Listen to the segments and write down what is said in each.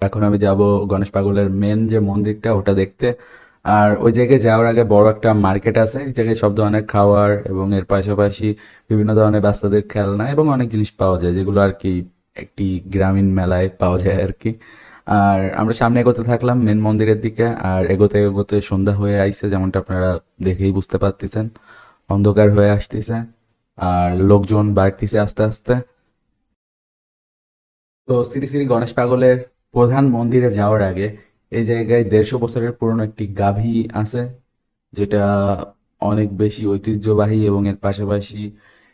এখন আমি যাব গণেশ পাগলের মেন যে মন্দিরটা, ওটা দেখতে। আর ওই জায়গায় যাওয়ার আগে বড় একটা মার্কেট আছে, এই জায়গায় সব ধরনের খাওয়ার এবং এর পাশাপাশি বিভিন্ন ধরনের বাচ্চাদের খেলনা এবং অনেক জিনিস পাওয়া যায়, যেগুলো আর কি একটি গ্রামীণ মেলায় পাওয়া যায় আর কি। আর আমরা সামনে এগোতে থাকলাম মেন মন্দিরের দিকে, আর এগোতে এগোতে সন্ধ্যা হয়ে আইছে, যেমনটা আপনারা দেখেই বুঝতে পারতেছেন। অন্ধকার হয়ে আসতেছে, আর লোকজন বাড়তিছে আস্তে আস্তে। তো শ্রী শ্রী গণেশ পাগলের প্রধান মন্দিরে যাওয়ার আগে এই জায়গায় দেড়শো বছরের পুরনো একটি গাভী আছে, যেটা অনেক বেশি ঐতিহ্যবাহী এবং এর পাশাপাশি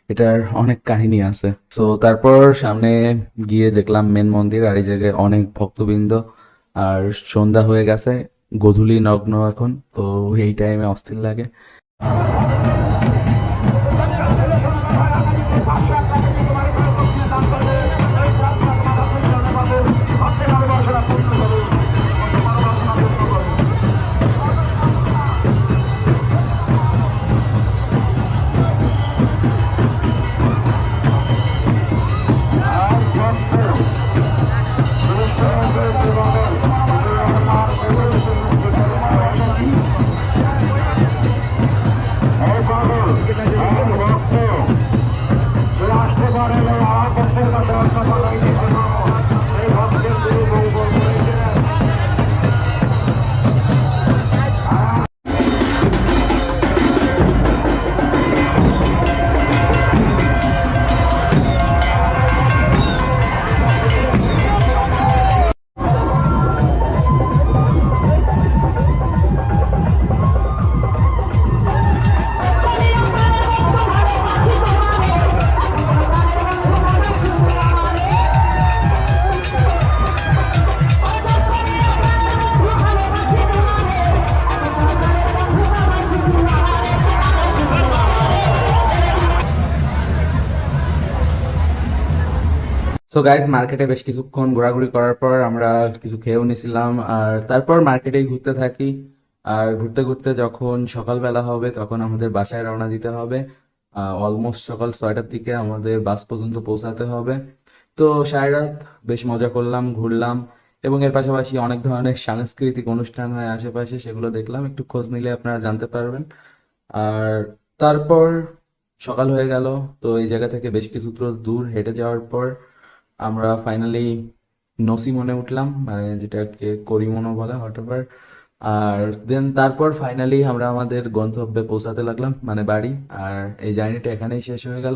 এটার অনেক কাহিনী আছে। তো তারপর সামনে গিয়ে দেখলাম মেন মন্দির আর এই জায়গায় অনেক ভক্তবৃন্দ আর সন্ধ্যা হয়ে গেছে, গোধূলি নগ্ন এখন, তো এই টাইমে অস্থির লাগে। Babylon is wrong. So guys মার্কেটে বেশ কিছুক্ষণ ঘোরাঘুরি করার পর আমরা কিছু খেয়েও নিয়েছিলাম আর তারপর মার্কেটেই ঘুরতে থাকি। আর ঘুরতে ঘুরতে যখন সকালবেলা হবে, তখন আমাদের বাসায় রওনা দিতে হবে। অলমোস্ট সকাল ছয়টার দিকে আমাদের বাস পর্যন্ত পৌঁছাতে হবে। তো সারা রাত বেশ মজা করলাম, ঘুরলাম এবং এর পাশাপাশি অনেক ধরনের সাংস্কৃতিক অনুষ্ঠান হয় আশেপাশে, সেগুলো দেখলাম। একটু খোঁজ নিলে আপনারা জানতে পারবেন। আর তারপর সকাল হয়ে গেল। তো এই জায়গা থেকে বেশ কিছু দূর হেঁটে যাওয়ার পর আমরা ফাইনালি নসিমনে উঠলাম মানে যেটাকে করিমনও বলে হোয়াটএভার আর দেন তারপর ফাইনালি আমরা আমাদের গন্তব্যে পৌঁছাতে লাগলাম মানে বাড়ি। আর এই জার্নিটা এখানেই শেষ হয়ে গেল।